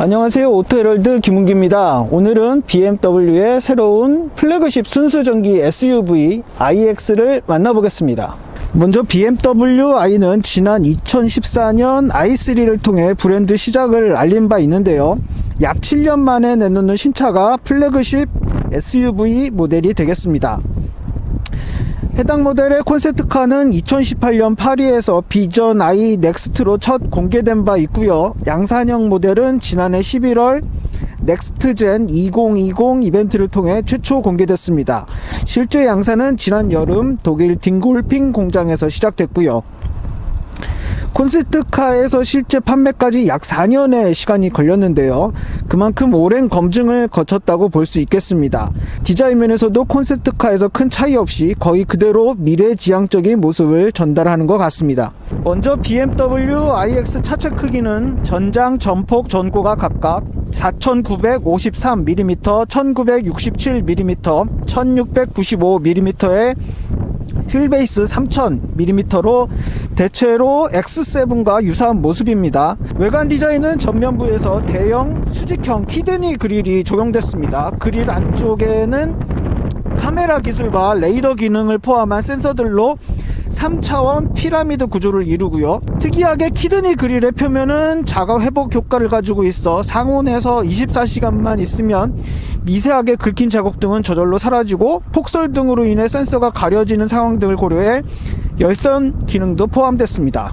안녕하세요. 오토헤럴드 김은기입니다. 오늘은 BMW의 새로운 플래그십 순수전기 SUV iX를 만나보겠습니다. 먼저 BMW i는 지난 2014년 i3를 통해 브랜드 시작을 알린 바 있는데요. 약 7년 만에 내놓는 신차가 플래그십 SUV 모델이 되겠습니다. 해당 모델의 콘셉트카는 2018년 파리에서 비전 i 넥스트로 첫 공개된 바 있고요. 양산형 모델은 지난해 11월 넥스트젠 2020 이벤트를 통해 최초 공개됐습니다. 실제 양산은 지난 여름 독일 딩골핑 공장에서 시작됐고요. 콘셉트카에서 실제 판매까지 약 4년의 시간이 걸렸는데요. 그만큼 오랜 검증을 거쳤다고 볼 수 있겠습니다. 디자인 면에서도 콘셉트카에서 큰 차이 없이 거의 그대로 미래지향적인 모습을 전달하는 것 같습니다. 먼저 BMW iX 차체 크기는 전장, 전폭, 전고가 각각 4953mm, 1967mm, 1695mm의 휠베이스 3000mm로 대체로 X7과 유사한 모습입니다. 외관 디자인은 전면부에서 대형 수직형 키드니 그릴이 적용됐습니다. 그릴 안쪽에는 카메라 기술과 레이더 기능을 포함한 센서들로 3차원 피라미드 구조를 이루고요. 특이하게 키드니 그릴의 표면은 자가 회복 효과를 가지고 있어 상온에서 24시간만 있으면 미세하게 긁힌 자국 등은 저절로 사라지고 폭설 등으로 인해 센서가 가려지는 상황 등을 고려해 열선 기능도 포함됐습니다.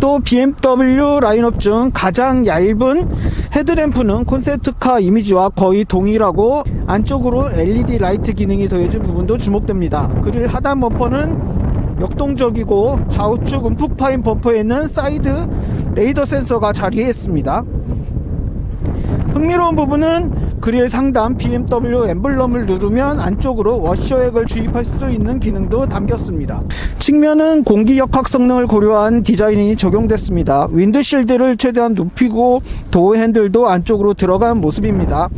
또 BMW 라인업 중 가장 얇은 헤드램프는 콘셉트카 이미지와 거의 동일하고 안쪽으로 LED 라이트 기능이 더해진 부분도 주목됩니다. 그릴 하단 범퍼는 역동적이고 좌우측 움푹 파인 범퍼에는 사이드 레이더 센서가 자리했습니다. 흥미로운 부분은 그릴 상단 BMW 엠블럼을 누르면 안쪽으로 워셔액을 주입할 수 있는 기능도 담겼습니다. 측면은 공기 역학 성능을 고려한 디자인이 적용됐습니다. 윈드실드를 최대한 높이고 도어 핸들도 안쪽으로 들어간 모습입니다.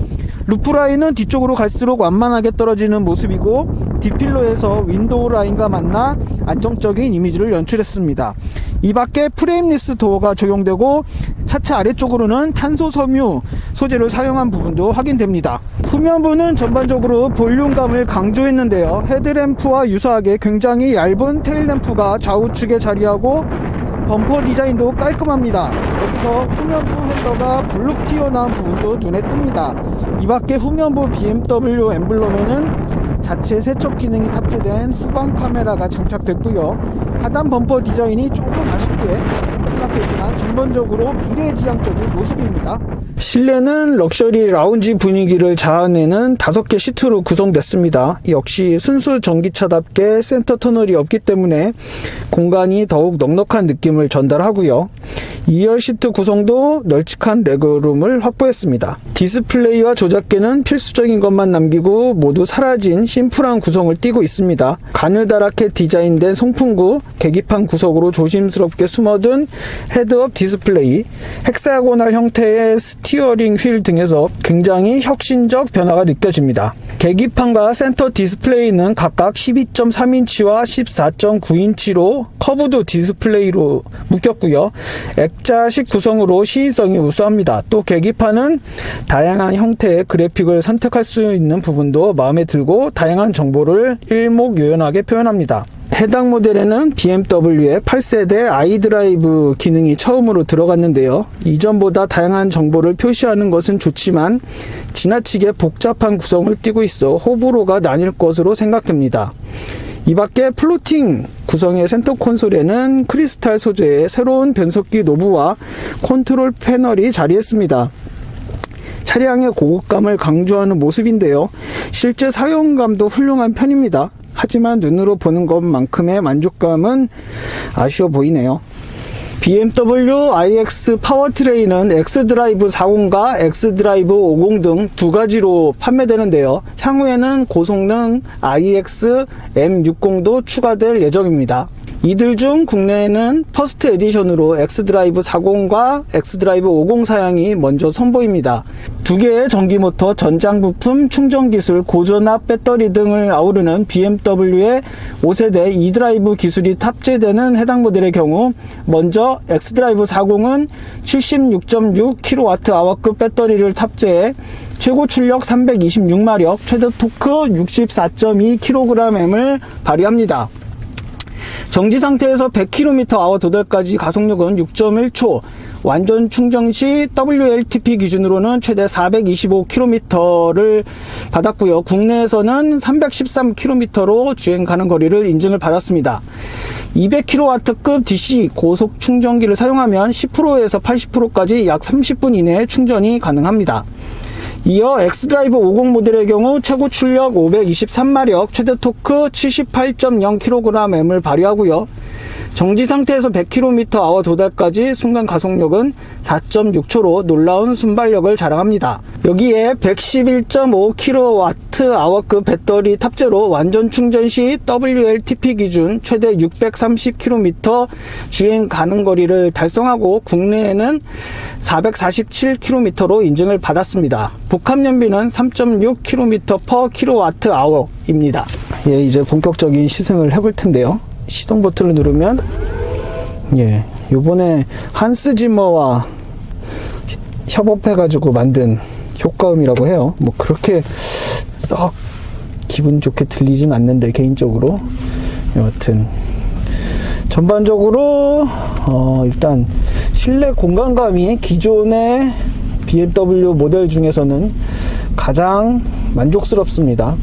루프 라인은 뒤쪽으로 갈수록 완만하게 떨어지는 모습이고 디필러에서 윈도우 라인과 만나 안정적인 이미지를 연출했습니다. 이 밖에 프레임리스 도어가 적용되고 차체 아래쪽으로는 탄소 섬유 소재를 사용한 부분도 확인됩니다. 후면부는 전반적으로 볼륨감을 강조했는데요. 헤드램프와 유사하게 굉장히 얇은 테일램프가 좌우측에 자리하고 범퍼 디자인도 깔끔합니다. 여기서 후면부 핸더가 블룩 튀어나온 부분도 눈에 뜹니다. 이 밖에 후면부 BMW 엠블럼에는 자체 세척 기능이 탑재된 후방 카메라가 장착됐고요. 하단 범퍼 디자인이 조금 아쉽게 생각되지만 전반적으로 미래지향적인 모습입니다. 실내는 럭셔리 라운지 분위기를 자아내는 5개 시트로 구성됐습니다. 역시 순수 전기차답게 센터 터널이 없기 때문에 공간이 더욱 넉넉한 느낌을 전달하고요. 2열 시트 구성도 널찍한 레그룸을 확보했습니다. 디스플레이와 조작계는 필수적인 것만 남기고 모두 사라진 심플한 구성을 띠고 있습니다. 가느다랗게 디자인된 송풍구, 계기판 구석으로 조심스럽게 숨어둔 헤드업 디스플레이, 헥사고널 형태의 스티어링 휠 등에서 굉장히 혁신적 변화가 느껴집니다. 계기판과 센터 디스플레이는 각각 12.3인치와 14.9인치로 커브드 디스플레이로 묶였고요. 액자식 구성으로 시인성이 우수합니다. 또 계기판은 다양한 형태의 그래픽을 선택할 수 있는 부분도 마음에 들고 다양한 정보를 일목요연하게 표현합니다. 해당 모델에는 BMW의 8세대 iDrive 기능이 처음으로 들어갔는데요. 이전보다 다양한 정보를 표시하는 것은 좋지만 지나치게 복잡한 구성을 띠고 있어 호불호가 나뉠 것으로 생각됩니다. 이 밖에 플로팅 구성의 센터 콘솔에는 크리스탈 소재의 새로운 변속기 노브와 컨트롤 패널이 자리했습니다. 차량의 고급감을 강조하는 모습인데요. 실제 사용감도 훌륭한 편입니다. 하지만 눈으로 보는 것만큼의 만족감은 아쉬워 보이네요. BMW iX 파워트레인은 X드라이브 40과 X드라이브 50 등 두 가지로 판매되는데요. 향후에는 고성능 iX M60도 추가될 예정입니다. 이들 중 국내에는 퍼스트 에디션으로 엑스드라이브 40과 엑스드라이브 50 사양이 먼저 선보입니다. 두 개의 전기 모터, 전장 부품, 충전 기술, 고전압 배터리 등을 아우르는 BMW의 5세대 e드라이브 기술이 탑재되는 해당 모델의 경우 먼저 엑스드라이브 40은 76.6kWh급 배터리를 탑재해 최고 출력 326마력, 최대 토크 64.2kgm을 발휘합니다. 정지 상태에서 100km/h 도달까지 가속력은 6.1초, 완전 충전 시 WLTP 기준으로는 최대 425km를 받았고요. 국내에서는 313km로 주행 가는 거리를 인증을 받았습니다. 200kW급 DC 고속 충전기를 사용하면 10%에서 80%까지 약 30분 이내에 충전이 가능합니다. 이어 엑스드라이브 50 모델의 경우 최고 출력 523마력, 최대 토크 78.0kgm을 발휘하고요. 정지 상태에서 100km/h 도달까지 순간 가속력은 4.6초로 놀라운 순발력을 자랑합니다. 여기에 111.5kWh급 배터리 탑재로 완전 충전 시 WLTP 기준 최대 630km 주행 가능 거리를 달성하고 국내에는 447km로 인증을 받았습니다. 복합 연비는 3.6km/kWh입니다. 예, 이제 본격적인 시승을 해볼 텐데요. 시동 버튼을 누르면 예 요번에 한스 지머와 협업해 가지고 만든 효과음이라고 해요 뭐 그렇게 썩 기분 좋게 들리진 않는데 개인적으로 여하튼 전반적으로 어 일단 실내 공간감이 기존의 BMW 모델 중에서는 가장 만족스럽습니다.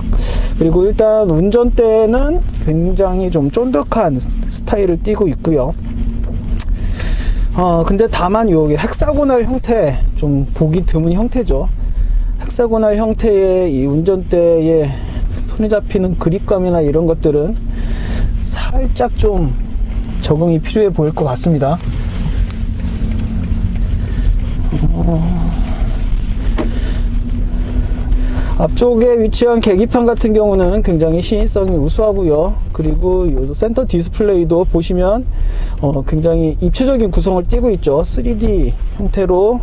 그리고 일단 운전대는 굉장히 좀 쫀득한 스타일을 띠고 있고요. 어, 근데 다만 여기 헥사고널 형태, 좀 보기 드문 형태죠. 헥사고널 형태의 이 운전대에 손에 잡히는 그립감이나 이런 것들은 살짝 좀 적응이 필요해 보일 것 같습니다. 앞쪽에 위치한 계기판 같은 경우는 굉장히 시인성이 우수하고요. 그리고 요 센터 디스플레이도 보시면 어, 굉장히 입체적인 구성을 띠고 있죠. 3D 형태로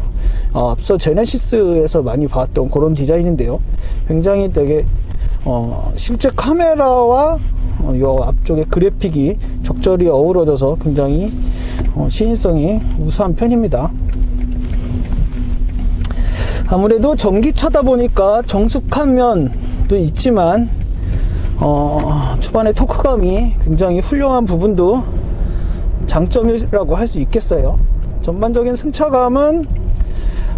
어, 앞서 제네시스에서 많이 봤던 그런 디자인인데요. 굉장히 되게 어, 실제 카메라와 어, 요 앞쪽에 그래픽이 적절히 어우러져서 굉장히 어, 시인성이 우수한 편입니다. 아무래도 전기차다 보니까 정숙한 면도 있지만 어, 초반에 토크감이 굉장히 훌륭한 부분도 장점이라고 할 수 있겠어요. 전반적인 승차감은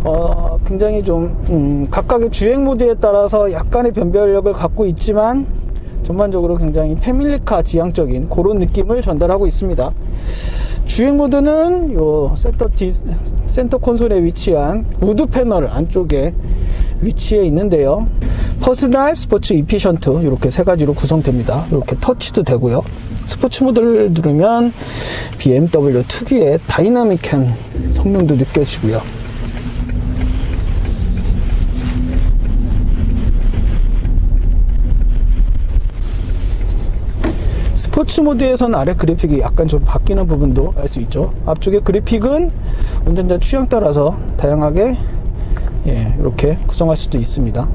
어, 굉장히 좀 음, 각각의 주행 모드에 따라서 약간의 변별력을 갖고 있지만 전반적으로 굉장히 패밀리카 지향적인 그런 느낌을 전달하고 있습니다. 주행 모드는 요 센터 디, 센터 콘솔에 위치한 우드 패널 안쪽에 위치해 있는데요. 퍼스널, 스포츠, 이피션트 이렇게 세 가지로 구성됩니다. 이렇게 터치도 되고요. 스포츠 모드를 누르면 BMW 특유의 다이나믹한 성능도 느껴지고요. 스포츠 모드에서는 아래 그래픽이 약간 좀 바뀌는 부분도 알 수 있죠. 앞쪽의 그래픽은 운전자 취향 따라서 다양하게 예, 이렇게 구성할 수도 있습니다.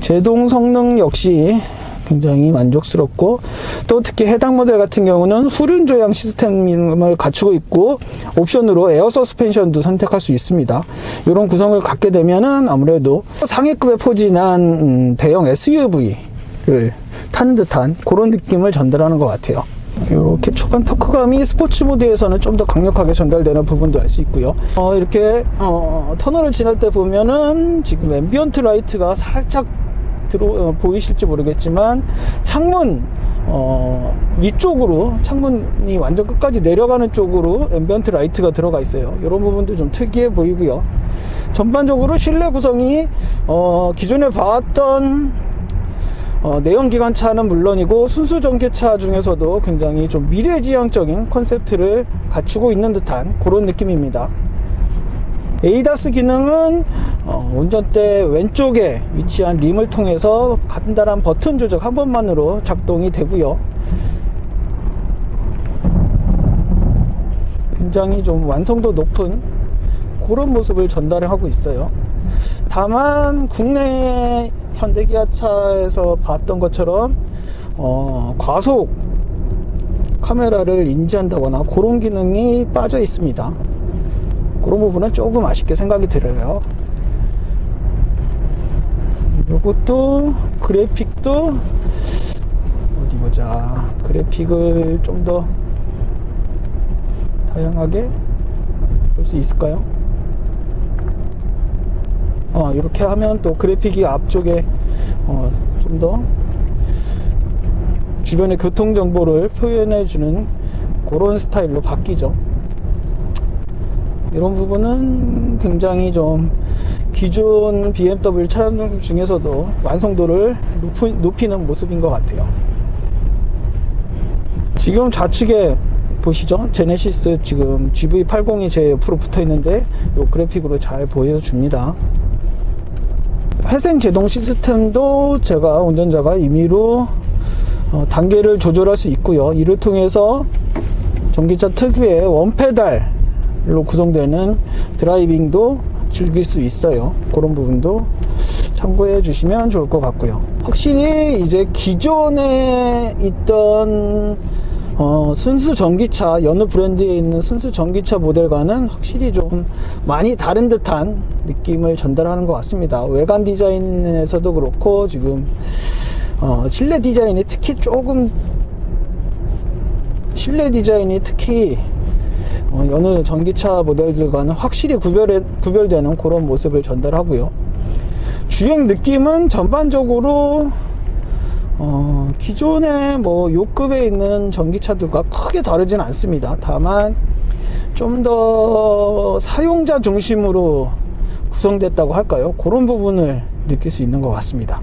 제동 성능 역시 굉장히 만족스럽고 또 특히 해당 모델 같은 경우는 후륜 조향 시스템을 갖추고 있고 옵션으로 에어 서스펜션도 선택할 수 있습니다. 이런 구성을 갖게 되면은 아무래도 상위급에 포진한 음, 대형 SUV를 타는 듯한 그런 느낌을 전달하는 것 같아요. 이렇게 초반 토크감이 스포츠 모드에서는 좀 더 강력하게 전달되는 부분도 알 수 있고요. 어, 이렇게 어, 터널을 지날 때 보면은 지금 앰비언트 라이트가 살짝 들어 어, 보이실지 모르겠지만 창문 어, 위쪽으로 창문이 완전 끝까지 내려가는 쪽으로 앰비언트 라이트가 들어가 있어요. 이런 부분도 좀 특이해 보이고요. 전반적으로 실내 구성이 어, 기존에 봐왔던 어, 내연기관차는 물론이고 순수 전기차 중에서도 굉장히 좀 미래지향적인 컨셉트를 갖추고 있는 듯한 그런 느낌입니다. 에이다스 기능은 어, 운전대 왼쪽에 위치한 림을 통해서 간단한 버튼 조작 한 번만으로 작동이 되고요. 굉장히 좀 완성도 높은 그런 모습을 전달하고 있어요. 다만 국내 현대기아차에서 봤던 것처럼 어, 과속 카메라를 인지한다거나 그런 기능이 빠져 있습니다. 그런 부분은 조금 아쉽게 생각이 들어요. 이것도 그래픽도 어디 보자. 그래픽을 좀 더 다양하게 볼 수 있을까요? 어, 이렇게 하면 또 그래픽이 앞쪽에 어, 좀 더 주변의 교통 정보를 표현해 주는 그런 스타일로 바뀌죠. 이런 부분은 굉장히 좀 기존 BMW 차량 중에서도 완성도를 높이, 높이는 모습인 것 같아요. 지금 좌측에 보시죠? 제네시스 지금 GV80이 제 옆으로 붙어 있는데 이 그래픽으로 잘 보여줍니다. 회생 제동 시스템도 제가 운전자가 임의로 어, 단계를 조절할 수 있고요. 이를 통해서 전기차 특유의 원페달로 구성되는 드라이빙도 즐길 수 있어요. 그런 부분도 참고해 주시면 좋을 것 같고요. 확실히 이제 기존에 있던 어, 순수 전기차 여느 브랜드에 있는 순수 전기차 모델과는 확실히 좀 많이 다른 듯한 느낌을 전달하는 것 같습니다. 외관 디자인에서도 그렇고 지금 어, 실내 디자인이 특히 조금 실내 디자인이 특히 어, 여느 전기차 모델들과는 확실히 구별해, 구별되는 그런 모습을 전달하고요. 주행 느낌은 전반적으로 어, 기존의 뭐 요급에 있는 전기차들과 크게 다르진 않습니다. 다만 좀 더 사용자 중심으로 구성됐다고 할까요? 그런 부분을 느낄 수 있는 것 같습니다.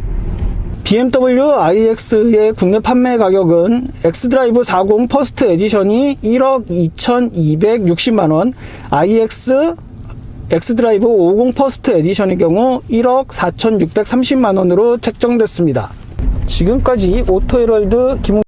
BMW iX의 국내 판매 가격은 엑스드라이브 40 퍼스트 에디션이 1억 2,260만 원, iX 엑스드라이브 50 퍼스트 에디션의 경우 1억 4,630만 원으로 책정됐습니다. 지금까지 오토헤럴드 김